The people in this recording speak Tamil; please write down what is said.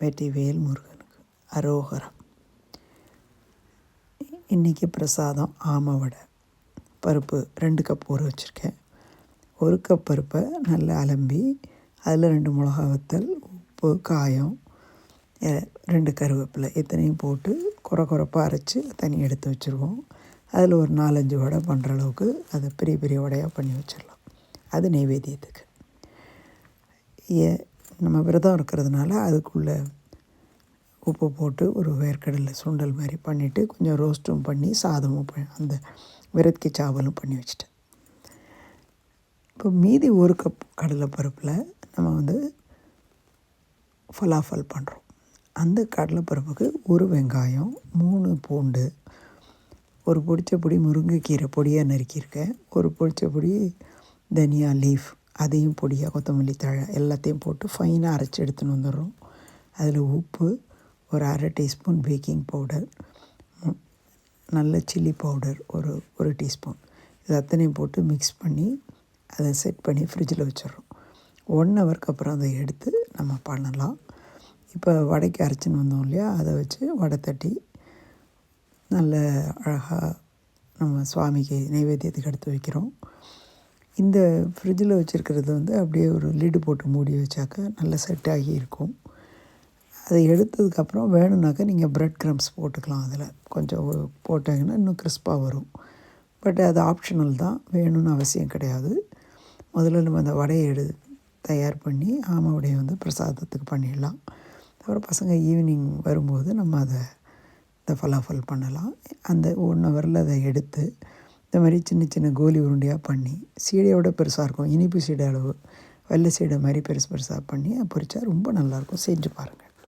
வெற்றிவேல் முருகனுக்கு. அரோகரம் இன்றைக்கி பிரசாதம் ஆமை வடை பருப்பு ரெண்டு கப் ஊற வச்சுருக்கேன். ஒரு கப் பருப்பை நல்லா அலம்பி அதில் ரெண்டு மிளகா வத்தல் உப்பு காயம் ரெண்டு கருவேப்பிலை இத்தனையும் போட்டு குறை குறைப்பாக அரைச்சி தனி எடுத்து வச்சுருவோம். அதில் ஒரு நாலஞ்சு வடை பண்ணுற அளவுக்கு அதை பெரிய பெரிய வடையாக பண்ணி வச்சிடலாம் அது நைவேத்தியத்துக்கு ஏ நம்ம விரதம் இருக்கிறதுனால அதுக்குள்ளே உப்பு போட்டு ஒரு வேர்க்கடலை சுண்டல் மாதிரி பண்ணிவிட்டு கொஞ்சம் ரோஸ்ட்டும் பண்ணி சாதமும் ப- அந்த விரத்கி சாவலும் பண்ணி வச்சுட்டேன். இப்போ மீதி ஒரு கப் கடலைப்பருப்பில் நம்ம வந்து ஃபலாஃபல் பண்ணுறோம் அந்த கடலைப்பருப்புக்கு ஒரு வெங்காயம் மூணு பூண்டு ஒரு பொடிச்ச பொடி முருங்கைக்கீரை பொடியாக நறுக்கியிருக்கேன் ஒரு பொடிச்ச பொடி தனியா லீஃப் அதையும் பொடியாக கொத்தமல்லி தழை எல்லாத்தையும் போட்டு ஃபைனாக அரைச்சி எடுத்துன்னு வந்துடுறோம். அதில் உப்பு ஒரு அரை டீஸ்பூன் பேக்கிங் பவுடர் நல்ல சில்லி பவுடர் ஒரு ஒரு டீஸ்பூன். இது அத்தனையும் போட்டு மிக்ஸ் பண்ணி அதை செட் பண்ணி ஃப்ரிட்ஜில் வச்சிடுறோம். ஒன் ஹவருக்கு அப்புறம் அதை எடுத்து நம்ம பண்ணலாம். இப்போ வடைக்கு அரைச்சின்னு வந்தோம் இல்லையா? அதை வச்சு வடை தட்டி நல்ல அழகாக நம்ம சுவாமிக்கு நைவேத்தியத்துக்கு எடுத்து வைக்கிறோம். இந்த ஃப்ரிட்ஜில் வச்சுருக்கிறது வந்து அப்படியே ஒரு லிடு போட்டு மூடி வச்சாக்க நல்லா செட் ஆகி இருக்கும். அதை எடுத்ததுக்கப்புறம் வேணும்னாக்கா நீங்கள் ப்ரெட் க்ரம்ஸ் போட்டுக்கலாம் அதில். கொஞ்சம் ஒ- போட்டாங்கன்னா இன்னும் கிறிஸ்பாக வரும். பட் அது ஆப்ஷனல் தான். வேணும்னு அவசியம் கிடையாது. முதல்ல நம்ம அந்த வடையை எடு தயார் பண்ணி ஆமை வடையை வந்து பிரசாதத்துக்கு பண்ணிடலாம். அப்புறம் பசங்க ஈவினிங் வரும்போது நம்ம அதை இந்த ஃபலாஃபல் பண்ணலாம். அந்த ஒன் ஹவரில் அதை எடுத்து இந்த மாதிரி சின்ன சின்ன கோலி உருண்டையாக பண்ணி சீடையோட பெருசாக இருக்கும். இனிப்பு சீடை அளவு வெள்ளை சீடை மாதிரி பெருசு பெருசாக பண்ணி பொரிச்சா ரொம்ப நல்லாயிருக்கும் செஞ்சு பாருங்கள்